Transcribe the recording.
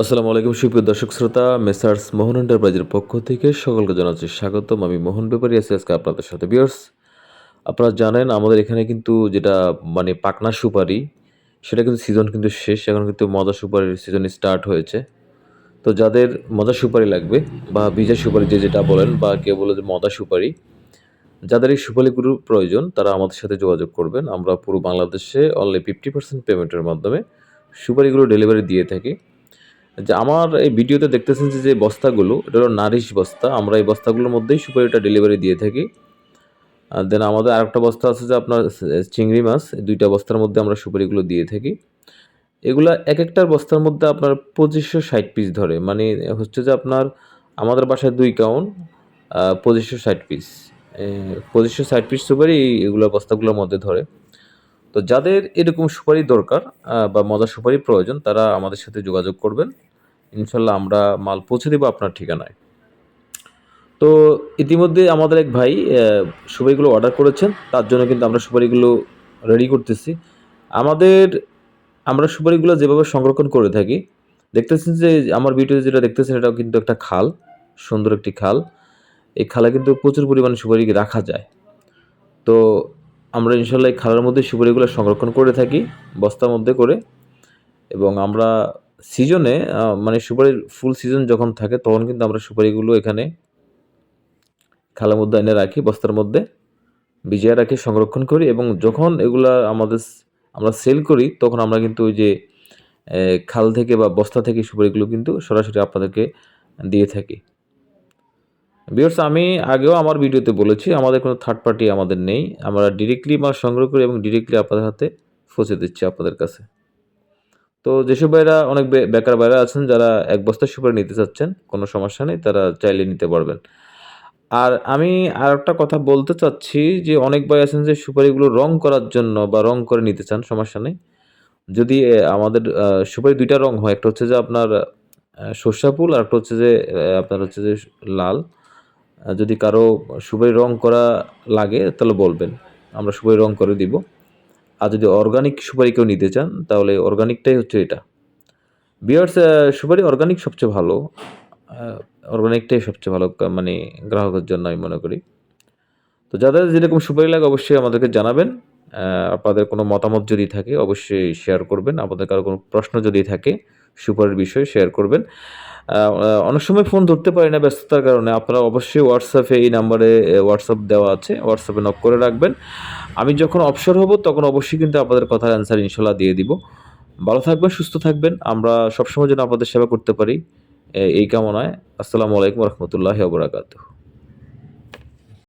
আসসালামু আলাইকুম, সুপ্রিয় দর্শক শ্রোতা মেসার্স মোহন এন্টারপ্রাইজের পক্ষ থেকে সকলকে জানাচ্ছি স্বাগতম। আমি মোহন ব্যাপারী, আছি আজকে আপনাদের সাথে। বিয়ার্স আপনারা জানেন, আমাদের এখানে কিন্তু যেটা মানে পাকনা সুপারি, সেটা কিন্তু সিজন কিন্তু শেষ, এখন কিন্তু মজা সুপারির সিজন স্টার্ট হয়েছে। তো যাদের মজা সুপারি লাগবে, বা ভিজা সুপারি যে যেটা বলেন, বা কেউ বলে যে মজা সুপারি, যাদের এই সুপারিগুলোর প্রয়োজন, তারা আমাদের সাথে যোগাযোগ করবেন। আমরা পুরো বাংলাদেশে অনলি ফিফটি পার্সেন্ট পেমেন্টের মাধ্যমে সুপারিগুলো ডেলিভারি দিয়ে থাকি। যে আমার এই ভিডিওতে দেখতেছেন যে বস্তাগুলো, এটা হলো নারিশ বস্তা। আমরা এই বস্তাগুলোর মধ্যেই সুপারিটা ডেলিভারি দিয়ে থাকি। দেন আমাদের আরেকটা বস্তা আছে যে আপনার চিংড়ি মাছ। এই দুইটা বস্তার মধ্যে আমরা সুপারিগুলো দিয়ে থাকি। এগুলা এক একটার বস্তার মধ্যে আপনার পঁচিশশো ষাট পিস ধরে। মানে হচ্ছে যে আপনার আমাদের বাসায় দুই কাউন্ট পঁচিশশো ষাট পিস পঁচিশশো ষাট পিস সুপারি এগুলো বস্তাগুলোর মধ্যে ধরে। তো যাদের এরকম সুপারি দরকার বা মজার সুপারি প্রয়োজন, তারা আমাদের সাথে যোগাযোগ করবেন। ইনশাল্লাহ আমরা মাল পৌঁছে দেবো আপনার ঠিকানায়। তো ইতিমধ্যে আমাদের এক ভাই সুপারিগুলো অর্ডার করেছেন, তার জন্য কিন্তু আমরা সুপারিগুলো রেডি করতেছি। আমাদের, আমরা সুপারিগুলো যেভাবে সংরক্ষণ করে থাকি, দেখতেছেন যে আমার ভিডিও যেটা দেখতেছেন, এটাও কিন্তু একটা খাল, সুন্দর একটি খাল। এই খালে কিন্তু প্রচুর পরিমাণে সুপারি রাখা যায়। তো আমরা ইনশাল্লাহ এই খালের মধ্যে সুপারিগুলো সংরক্ষণ করে থাকি, বস্তার মধ্যে করে। এবং আমরা সিজনে মানে সুপারির ফুল সিজন যখন থাকে, তখন কিন্তু আমরা সুপারিগুলো এখানে খালের মধ্যে এনে রাখি, বস্তার মধ্যে ভিজিয়ে রাখি, সংরক্ষণ করি এবং যখন এগুলা আমাদের আমরা সেল করি, তখন আমরা কিন্তু ওই যে খাল থেকে বা বস্তা থেকে সুপারিগুলো কিন্তু সরাসরি আপনাদেরকে দিয়ে থাকি। বিয়ার্স আমি আগেও আমার ভিডিওতে বলেছি, আমাদের কোনো থার্ড পার্টি আমাদের নেই। আমরা ডিরেক্টলি মাল সংগ্রহ করি এবং ডিরেক্টলি আপনাদের হাতে পৌঁছে দিচ্ছি আপনাদের কাছে। তো যেসব ভাইরা অনেক বেকার ভাইরা আছেন, যারা এক বস্তা সুপারি নিতে চাচ্ছেন, কোনো সমস্যা নেই, তারা চাইলে নিতে পারবেন। আর আমি আর একটা কথা বলতে চাচ্ছি যে, অনেক ভাই আছেন যে, সুপারিগুলো রং করার জন্য বা রং করে নিতে চান, সমস্যা নেই। যদি আমাদের সুপারি দুইটা রং হয়, একটা হচ্ছে যে আপনার সর্ষা ফুল আর একটা হচ্ছে যে আপনার হচ্ছে যে লাল। যদি কারও সুপারি রং করা লাগে, তাহলে বলবেন। আমরা সুপারি রং করে দিব। আর যদি অর্গানিক সুপারি কেউ নিতে চান, তাহলে অর্গানিকটাই হচ্ছে এটা। বিয়ার্স সুপারি অর্গানিক সবচেয়ে ভালো। অর্গানিকটাই সবচেয়ে ভালো মানে গ্রাহকের জন্য আমি মনে করি। তো যাদের যেরকম সুপারি লাগে, অবশ্যই আমাদেরকে জানাবেন। আপনাদের কোনো মতামত যদি থাকে, অবশ্যই শেয়ার করবেন। আপনাদের কারও কোনো প্রশ্ন যদি থাকে সুপারির বিষয়ে শেয়ার করবেন। অনেক সময় ফোন ধরতে পারি না ব্যস্ততার কারণে। আপনারা অবশ্যই হোয়াটসঅ্যাপে এই নাম্বারে হোয়াটসঅ্যাপ দেওয়া আছে। হোয়াটসঅ্যাপে নক করে রাখবেন। আমি যখন অবসর হব, তখন অবশ্যই কিন্তু আপনাদের কথার অ্যান্সার ইনশাল্লাহ দিয়ে দিব। ভালো থাকবেন, সুস্থ থাকবেন। আমরা সবসময় যেন আপনাদের সেবা করতে পারি। এই কামনায়। আসসালামু আলাইকুম রহমতুল্লাহ বরাকাতুহ।